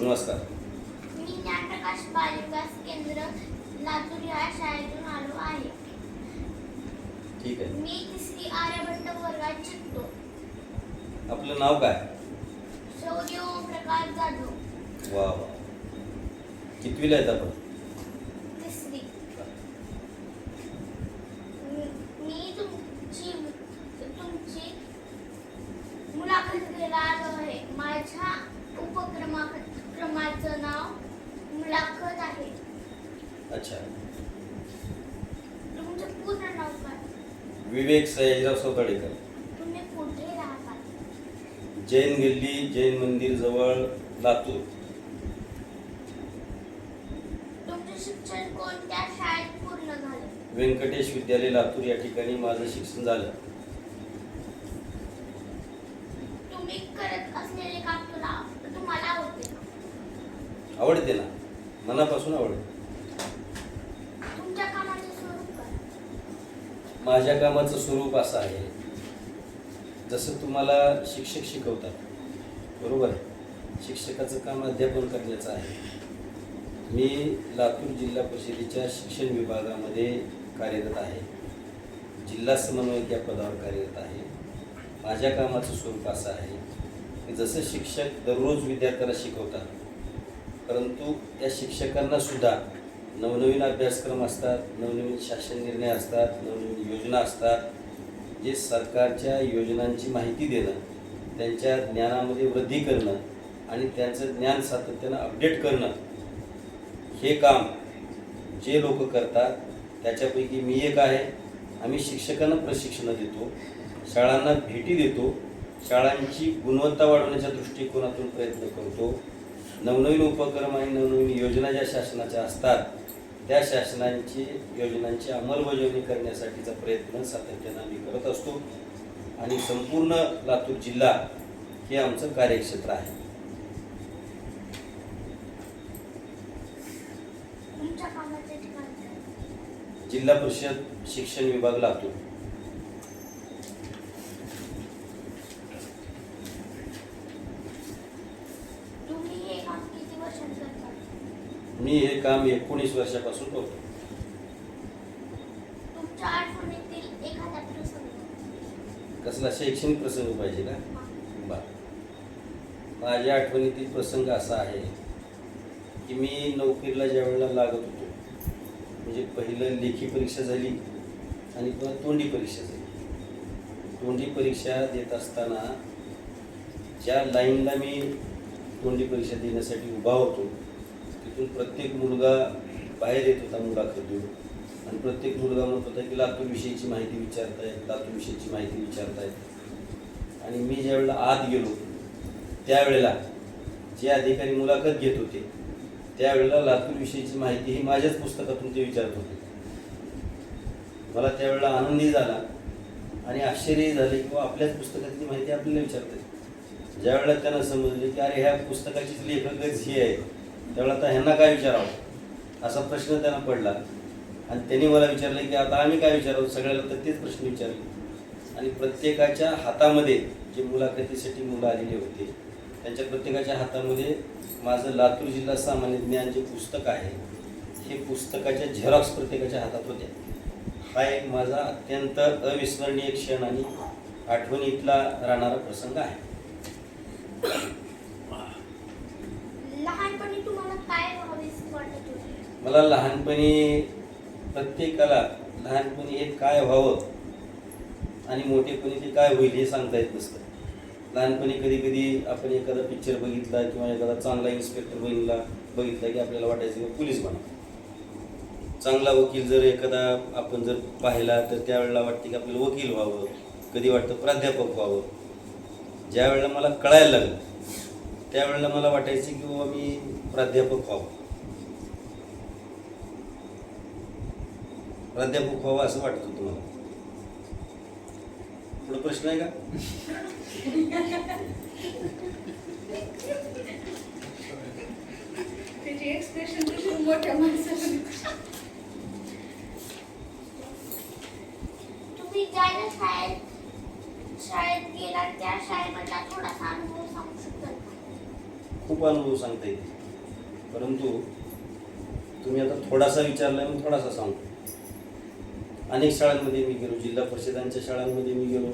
नमस्कार. मी ज्ञानप्रकाश बाल विकास केंद्र लातूर या शाळेतून आलो आहे. ठीक आहे. मी तिसरी आर्यभट्ट वर्गात शिकतो. आपलं नाव काय? शौर्य जाधव. वा वा. कितवीला आहेत आपण? तिसरी. मी- मी तुमची तुमची मुलाखत घ्यायला आलो आहे. माझ्या उपक्रमा नाव मुलाखत आहे. अच्छा. तुमचं पूर्ण नाव काय? विवेक सयाजीराव सौताडेकर. तुम्ही कुठे राहतात जैन गल्ली जैन मंदिर जवळ लातूर. तुमचे शिक्षण कोणत्या शाळेत पूर्ण झाले? व्यंकटेश विद्यालय लातूर. या ठिकाणी माझं शिक्षण झालं तुम्ही करत असलेले काम तुला तुम्हाला आवडते का? आवडते ना मनापासून आवडते माझ्या कामाचं स्वरूप असं आहे. जसं तुम्हाला शिक्षक शिकवतात. बरोबर आहे? शिक्षकाचं काम अध्यापन करण्याचं आहे. मी लातूर जिल्हा परिषदेच्या शिक्षण विभागामध्ये कार्यरत आहे. जिल्हा समन्वयक या पदावर कार्यरत आहे. माझ्या कामाचं स्वरूप असं आहे. की जसं शिक्षक दररोज विद्यार्थ्याला शिकवतात परंतु त्या शिक्षकांना सुद्धा नवनवीन अभ्यासक्रम असतात नवनवीन शासन निर्णय असतात नवनवीन योजना असतात जे सरकारच्या योजनांची माहिती देणं त्यांच्या ज्ञानामध्ये वृद्धी करणं आणि त्यांचं ज्ञान सातत्यानं अपडेट करणं हे काम जे लोक करतात त्याच्यापैकी मी एक आहे. आम्ही शिक्षकांना प्रशिक्षण देतो शाळांना भेटी देतो शाळांची गुणवत्ता वाढवण्याच्या दृष्टिकोनातून प्रयत्न करतो. नवनवीन उपक्रम आणि नवनवीन योजना ज्या शासनाच्या असतात त्या शासनांची योजनांची अंमलबजावणी करण्यासाठीचा प्रयत्न सातत्यानं आम्ही करत असतो. आणि संपूर्ण लातूर जिल्हा हे आमचं कार्यक्षेत्र आहे? जिल्हा परिषद शिक्षण विभाग लातूर तुम्ही हे काम किती वर्षात करता मी हे काम एकोणीस वर्षापासून करतो. कसला? शैक्षणिक प्रसंग पाहिजे का. बर. माझ्या आठवणीतील प्रसंग असा आहे की मी नोकरीला ज्या वेळेला लागत होतो म्हणजे पहिलं लेखी परीक्षा झाली आणि पुन्हा तोंडी परीक्षा झाली. तोंडी परीक्षा देत असताना ज्या लाईनला मी तोंडी परीक्षा देण्यासाठी उभा होतो तिथून प्रत्येक मुलगा बाहेर येत होता मुलाखत देऊन आणि प्रत्येक मुलगा म्हणत होता की लातूरविषयीची माहिती विचारतायत लातूरविषयीची माहिती विचारतायत. आणि मी ज्यावेळेला आत गेलो त्यावेळेला जे अधिकारी मुलाखत घेत होते त्यावेळेला लातूरविषयीची माहिती ही माझ्याच पुस्तकातून ते विचारत होते. मला त्यावेळेला आनंदही झाला आणि आश्चर्यही झाले की आपल्याच पुस्तकातली माहिती आपल्याला विचारते ज्यावेळेला त्यांना समजले की अरे ह्या पुस्तकाचीच लेखकच ही आहे त्यावेळेला आता ह्यांना काय विचारावं? असा प्रश्न त्यांना पडला. आणि त्यांनी मला विचारलं की आता आम्ही काय विचारावं? सगळ्याला तर तेच प्रश्न विचारले. आणि प्रत्येकाच्या हातामध्ये जे मुलाखतीसाठी मुलं आलेले होते त्यांच्या प्रत्येकाच्या हातामध्ये माझं लातूर जिल्हा सामान्य ज्ञान जे पुस्तक आहे हे पुस्तकाच्या झेरॉक्स प्रत्येकाच्या हातात होत्या. हा एक माझा अत्यंत अविस्मरणीय क्षण आणि आठवणीतला राहणारा प्रसंग आहे लहानपणी तुम्हाला काय व्हावेस वाटत होते मला लहानपणी प्रत्येकाला लहानपणी हे काय व्हावं आणि मोठेपणी ते काय होईल हे सांगता येत नसतं. लहानपणी कधी कधी आपण एखादा पिक्चर बघितला किंवा एखादा चांगला इन्स्पेक्टर बघितला बघितला की आपल्याला वाटायचं की पोलीस बना. चांगला वकील जर एखादा आपण जर पाहिला तर त्यावेळेला वाटते की आपल्याला वकील व्हावं कधी वाटतं प्राध्यापक व्हावं. ज्या वेळेला मला कळायला लागलं त्यावेळेला मला वाटायचं की बाबा मी प्राध्यापक व्हावं. प्राध्यापक व्हावं असं वाटत होतं मला पुढे प्रश्न आहे का? त्याची एक्सप्रेशन कशी मोठ्या माणसाला तुम्ही ज्या ज्या शाळेत शाळेत गेलात त्या शाळेमधला थोडासा अनुभव सांगू शकता का? खूप अनुभव सांगता येईल परंतु तुम्ही आता थोडासा विचारला मी थोडासा सांगतो. अनेक शाळांमध्ये मी गेलो. जिल्हा परिषदांच्या शाळांमध्ये मी गेलो.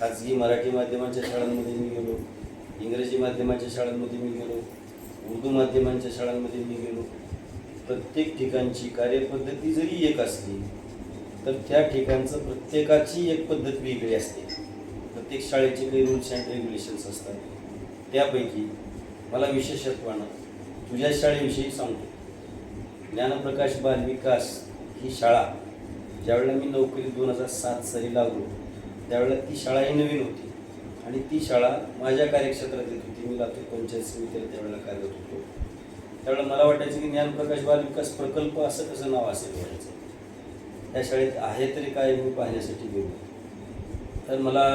खाजगी मराठी माध्यमांच्या शाळांमध्ये मी गेलो. इंग्रजी माध्यमांच्या शाळांमध्ये मी गेलो. उर्दू माध्यमांच्या शाळांमध्ये मी गेलो. प्रत्येक ठिकाणची कार्यपद्धती जरी एक असली तर त्या ठिकाणचं प्रत्येकाची एक पद्धत वेगळी असते. प्रत्येक शाळेचे काही रूल्स अँड रेग्युलेशन्स असतात. त्यापैकी मला विशेषत्वानं तुझ्या शाळेविषयी सांगतो. ज्ञानप्रकाश बाल विकास ही शाळा ज्यावेळेला मी नोकरी दोन हजार सात साली लागलो त्यावेळेला ती शाळाही नवीन होती. आणि ती शाळा माझ्या कार्यक्षेत्रात येत होती. मी लातूर पंचायत समितीला त्यावेळेला कार्यरत होतो. त्यावेळेला मला वाटायचं की ज्ञानप्रकाश बाल विकास प्रकल्प असं कसं नाव असेल व्हायचं त्या शाळेत आहे तरी काय मी पाहण्यासाठी गेलो. तर मला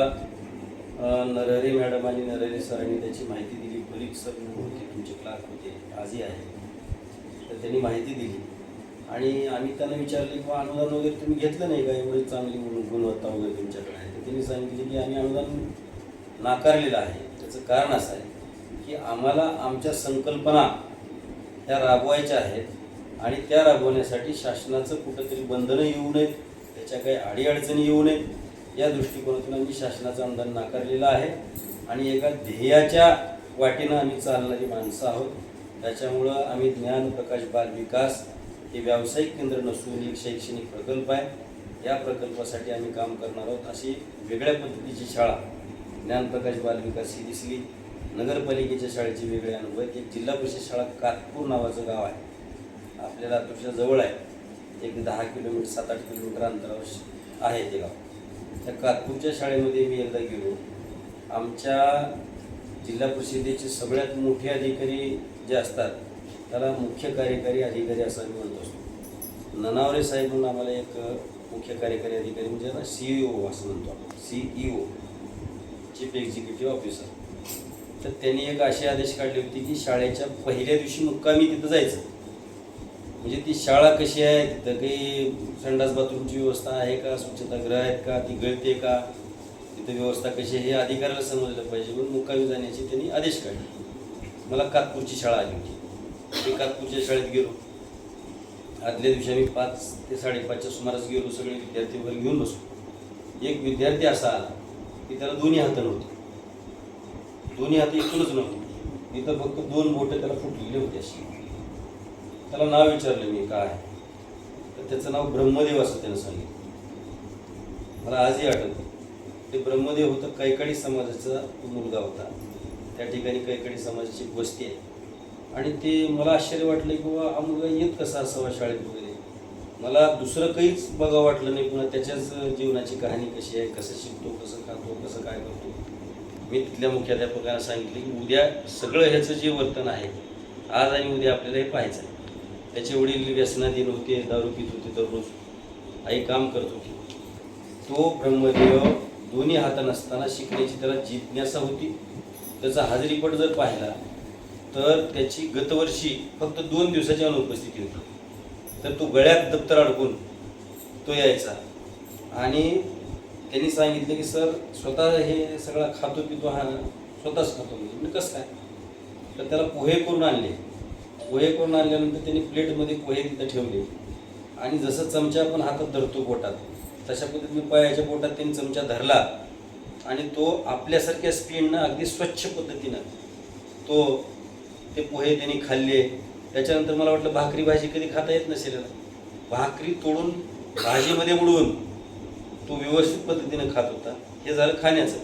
नरहरे नरहरी मॅडम आणि नरहरी सरांनी त्याची माहिती दिली. परीक सर होते तुमचे क्लार्क होते. आजही आहे तर त्यांनी माहिती दिली. आणि आम्ही त्यांना विचारले की अनुदान वगैरे तुम्ही घेतलं नाही का? एवढी चांगली गुण- गुणवत्ता वगैरे तुमच्याकडे आहे. तर त्यांनी सांगितले की आम्ही अनुदान नाकारलेलं आहे. त्याचं कारण असं आहे की आम्हाला आमच्या संकल्पना ह्या राबवायच्या आहेत आणि त्या राबवण्यासाठी शासनाचं कुठंतरी बंधनं येऊ नयेत त्याच्या काही अडीअडचणी येऊ नयेत या दृष्टिकोनातून आम्ही शासनाचं अनुदान नाकारलेलं आहे. आणि एका ध्येयाच्या वाटेनं आम्ही चालणारी माणसं आहोत. त्याच्यामुळं आम्ही ज्ञान प्रकाश बाल विकास हे व्यावसायिक केंद्र नसून एक शैक्षणिक प्रकल्प आहे. या प्रकल्पासाठी आम्ही काम करणार आहोत अशी वेगळ्या पद्धतीची शाळा ज्ञानप्रकाश बालविकास ही दिसली. नगरपालिकेच्या शाळेचे वेगळे अनुभव आहेत. एक जिल्हा परिषद शाळा कातपूर नावाचं गाव आहे. आपल्याला तुमच्या जवळ आहे. एक दहा किलोमीटर सात आठ किलोमीटर अंतरावर आहे ते गाव. त्या कातपूरच्या शाळेमध्ये मी एकदा गेलो. आमच्या जिल्हा परिषदेचे सगळ्यात मोठे अधिकारी जे असतात त्याला मुख्य कार्यकारी अधिकारी असं आम्ही म्हणत असतो. ननावरे साहेब म्हणून आम्हाला एक मुख्य कार्यकारी अधिकारी म्हणजे ना सी ई ओ असं म्हणतो आपण. C E O chief executive officer तर त्यांनी एक असे आदेश काढले होते की शाळेच्या पहिल्या दिवशी मुक्कामी तिथं जायचं. म्हणजे ती शाळा कशी आहे? तिथं काही संडास बाथरूमची व्यवस्था आहे का? स्वच्छतागृह आहेत का? ती गळते का? तिथं व्यवस्था कशी आहे हे अधिकाऱ्याला समजलं पाहिजे म्हणून मुक्कामी जाण्याचे त्यांनी आदेश काढले. मला कातपूरची शाळा आली होती. एका पूजा शाळेत गेलो. आदल्या दिवशी आम्ही पाच ते साडेपाचच्या सुमारास गेलो सगळे विद्यार्थी वगैरे घेऊन बसलो. एक विद्यार्थी असा आला की त्याला दोन्ही हात नव्हते. दोन्ही हात एकूणच नव्हते. इथं फक्त दोन बोटं त्याला फुटलेले होते अशी. त्याला नाव विचारलं मी काय तर त्याचं नाव ब्रह्मदेव असं त्यानं सांगितलं. मला आजही आठवतं. ते ब्रह्मदेव होतं कैकाडी समाजाचा तो मुलगा होता. त्या ठिकाणी कैकाडी समाजाची वस्ती आहे. आणि ते मला आश्चर्य वाटलं की बाबा हा मुलगा येत कसा असावा शाळेत वगैरे? मला दुसरं काहीच बघा वाटलं नाही. पुन्हा त्याच्याच जीवनाची कहाणी कशी आहे? कसं शिकतो कसं खातो कसं काय करतो? मी तिथल्या मुख्याध्यापकांना सांगितले की उद्या सगळं ह्याचं जे वर्तन आहे आज आणि उद्या आपल्याला हे पाहायचं आहे. त्याचे वडील व्यसनाधीन होते दारू पित होते दररोज. आई काम करत होती. तो ब्रह्मदेव दोन्ही हात नसताना शिकण्याची त्याला जिज्ञासा होती. त्याचा हाजरीपट जर पाहिला तर त्याची गतवर्षी फक्त दोन दिवसाची अनुपस्थिती होती. तर तो गळ्यात दप्तर अडकून तो यायचा. आणि त्यांनी सांगितलं की सर स्वतः हे सगळा खातो पितो हा स्वतःच खातो. म्हणजे कसं काय? तर त्याला पोहे करून आणले. पोहे करून आणल्यानंतर त्यांनी प्लेटमध्ये पोहे तिथं ठेवले. आणि जसं चमचा आपण हातात धरतो पोटात तशा पद्धतीने पायाच्या पोटात त्यांनी चमचा धरला. आणि तो आपल्यासारख्या स्पीडनं अगदी स्वच्छ पद्धतीनं तो ते पोहे त्यांनी खाल्ले. त्याच्यानंतर मला वाटलं भाकरी भाजी कधी खाता येत नसेल भाकरी तोडून भाजीमध्ये बुडवून तो व्यवस्थित पद्धतीनं खात होता. हे झालं खाण्याचं.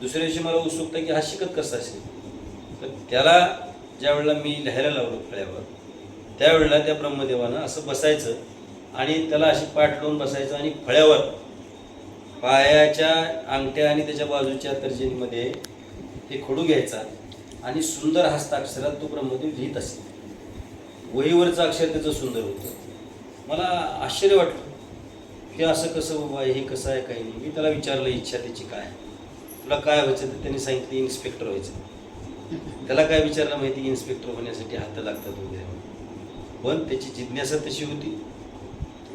दुसऱ्या दिवशी मला उत्सुकता की हा शिकत कसा असेल? तर त्याला ज्या वेळेला मी लिहायला लावलो फळ्यावर त्यावेळेला त्या ब्रह्मदेवानं असं बसायचं आणि त्याला अशी पाठ लावून बसायचं आणि फळ्यावर पायाच्या अंगठ्या आणि त्याच्या बाजूच्या तर्जनीमध्ये ते खडू घ्यायचा. आणि सुंदर हस्ताक्षरात तो ब्रह्मदेव लिहित असे. वहीवरचं अक्षर त्याचं सुंदर होतं. मला आश्चर्य वाटलं. की असं कसं बाबा हे कसं आहे काही नाही. मी त्याला विचारलं इच्छा त्याची काय? तुला काय व्हायचं तर त्यांनी सांगितलं इन्स्पेक्टर व्हायचं. त्याला काय विचारलं माहिती? इन्स्पेक्टर होण्यासाठी हात लागतात वगैरे पण त्याची जिज्ञासा तशी होती.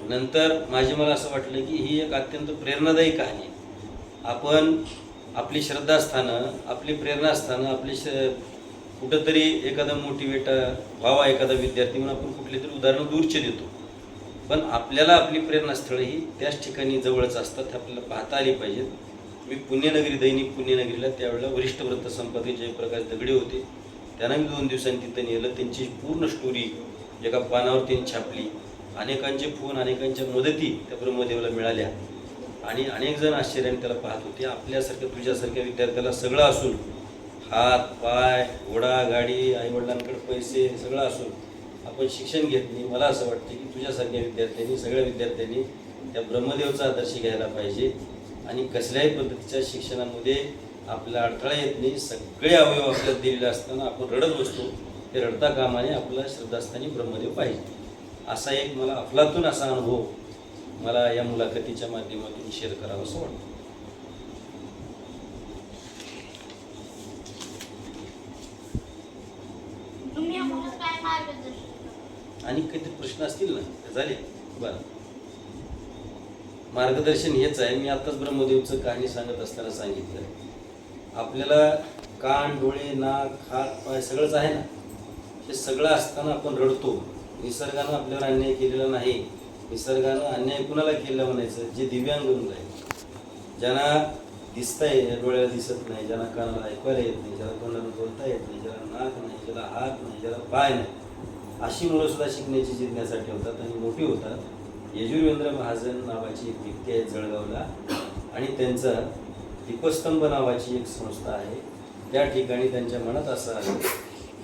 नंतर माझे मला असं वाटलं की ही एक अत्यंत प्रेरणादायी कहाणी आहे. आपण आपली श्रद्धास्थानं आपली प्रेरणास्थानं आपली श कुठंतरी एखादा मोटिवेट व्हावा एखादा विद्यार्थी म्हणून आपण कुठले तरी उदाहरणं दूरचे देतो. पण आपल्याला आपली प्रेरणास्थळं ही त्याच ठिकाणी जवळच असतात हे आपल्याला पाहता आली पाहिजेत. मी पुण्यनगरी दैनिक पुण्यनगरीला त्यावेळेला वरिष्ठ वृत्त संपादक जयप्रकाश दगडे होते. त्यांना मी दोन दिवसांनी तिथं नेलं. त्यांची पूर्ण स्टोरी एका पानावर त्यांनी छापली. अनेकांचे फोन अनेकांच्या मदती त्या ब्रह्मदेवाला मिळाल्या. आणि अनेक जण आश्चर्याने त्याला पाहत होते. आपल्यासारख्या तुझ्यासारख्या विद्यार्थ्याला सगळं असून हात पाय घोडा गाडी आईवडिलांकडे पैसे सगळं असून आपण शिक्षण घेत नाही. मला असं वाटतं की तुझ्यासारख्या विद्यार्थ्यांनी सगळ्या विद्यार्थ्यांनी त्या ब्रह्मदेवचा आदर्श घ्यायला पाहिजे आणि कसल्याही पद्धतीच्या शिक्षणामध्ये आपला अडथळा येत नाही. सगळे अवयव आपल्याला दिलेले असताना आपण रडत बसतो. ते रडता कामाने आपला श्रद्धास्थानी ब्रह्मदेव पाहिजे. असा एक मला अफलातून असा अनुभव मला या मुलाखतीच्या माध्यमातून शेअर करावं असं वाटतं? आणि काहीतरी प्रश्न असतील ना? झाले? बरं. मार्गदर्शन हेच आहे. मी आताच ब्रह्मदेवचं कहाणी सांगत असताना सांगितलं. आपल्याला कान डोळे नाक हात पाय सगळंच आहे ना? हे सगळं असताना आपण रडतो. निसर्गानं आपल्यावर अन्याय केलेला नाही. निसर्गानं अन्याय कुणाला केला म्हणायचं? जे दिव्यांग होऊन राहील ज्यांना दिसता येत डोळ्याला दिसत नाही ज्यांना कानाला ऐकायला येत नाही ज्याला तोंडाला बोलता येत नाही ज्याला नाक नाही ज्याला हात नाही ज्याला पाय नाही. अशी मुलं सुद्धा शिकण्याची जिज्ञासा ठेवतात आणि मोठी होतात. यजुर्वेंद्र महाजन नावाची एक व्यक्ती आहे जळगावला. आणि त्यांचा दीपस्तंभ नावाची एक संस्था आहे. त्या ठिकाणी त्यांच्या मनात असं आहे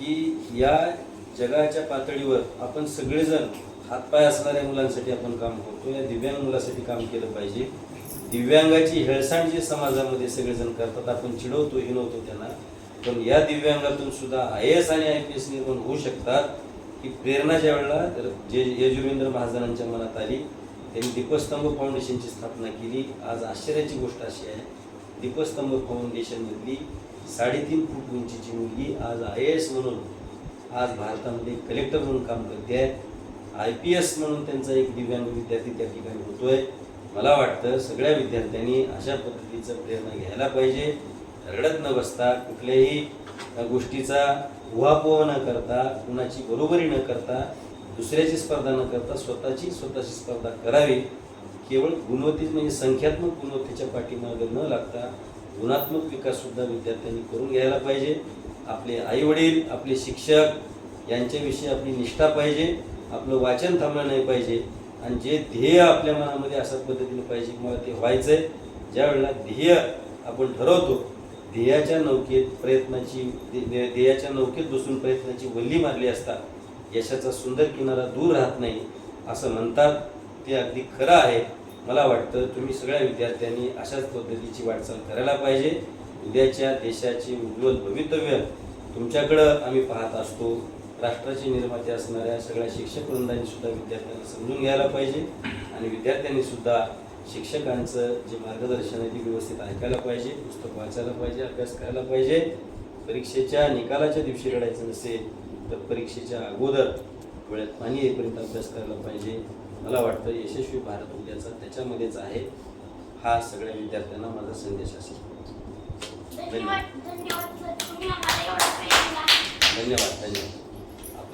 की या जगाच्या पातळीवर आपण सगळेजण हातपाय असणाऱ्या मुलांसाठी आपण काम करतो या दिव्यांग मुलासाठी काम केलं पाहिजे. दिव्यांगाची हेळसांड जी समाजामध्ये सगळेजण करतात आपण चिडवतो हिनवतो त्यांना. पण या दिव्यांगातून सुद्धा I A S I P S निर्माण होऊ शकतात की प्रेरणा ज्या वेळेला तर जे यजुवेंद्र महाजनांच्या मनात आली त्यांनी दीपस्तंभ फाउंडेशनची स्थापना केली. आज आश्चर्याची गोष्ट अशी आहे दीपस्तंभ फाउंडेशनमधली साडेतीन फूट उंचीची मुलगी आज आय एस म्हणून आज भारतामध्ये कलेक्टर म्हणून काम करते आहे. आय पी एस म्हणून त्यांचा एक दिव्यांग विद्यार्थी त्या ठिकाणी होतोय. मला वाटतं सगळ्या विद्यार्थ्यांनी अशा पद्धतीचं प्रेरणा घ्यायला पाहिजे. रडत न बसता कुठल्याही गोष्टीचा उहापोह न करता कुणाची बरोबरी न करता दुसऱ्याची स्पर्धा न करता स्वतःची स्वतःची स्पर्धा करावी. केवळ गुणवत्तेच म्हणजे संख्यात्मक गुणवत्तेच्या पाठीमागे न लागता गुणात्मक विकाससुद्धा विद्यार्थ्यांनी करून घ्यायला पाहिजे. आपले आईवडील आपले शिक्षक यांच्याविषयी आपली निष्ठा पाहिजे. आपलं वाचन थांबलं नाही पाहिजे. आणि जे ध्येय आपल्या मनामध्ये अशा पद्धतीने पाहिजे किंवा ते व्हायचं आहे ज्या वेळेला ध्येय आपण ठरवतो ध्येयाच्या नौकेत प्रयत्नाची ध्येयाच्या नौकेत बसून प्रयत्नाची वल्ली मारली असता यशाचा सुंदर किनारा दूर राहत नाही असं म्हणतात ते अगदी खरं आहे. मला वाटतं तुम्ही सगळ्या विद्यार्थ्यांनी अशाच पद्धतीची वाटचाल करायला पाहिजे. उद्याच्या देशाचे उज्ज्वल भवितव्य तुमच्याकडं आम्ही पाहत असतो. राष्ट्राचे निर्माते असणाऱ्या सगळ्या शिक्षक वृंदांनी सुद्धा विद्यार्थ्यांना समजून घ्यायला पाहिजे. आणि विद्यार्थ्यांनी सुद्धा शिक्षकांचं जे मार्गदर्शन आहे ते व्यवस्थित ऐकायला पाहिजे पुस्तक वाचायला पाहिजे अभ्यास करायला पाहिजे. परीक्षेच्या निकालाच्या दिवशी रडायचं नसेल तर परीक्षेच्या अगोदर डोळ्यात पाणी येईपर्यंत अभ्यास करायला पाहिजे. मला वाटतं यशस्वी भारत उद्याचा त्याच्यामध्येच आहे. हा सगळ्या विद्यार्थ्यांना माझा संदेश असेल. धन्यवाद. धन्यवाद. धन्यवाद.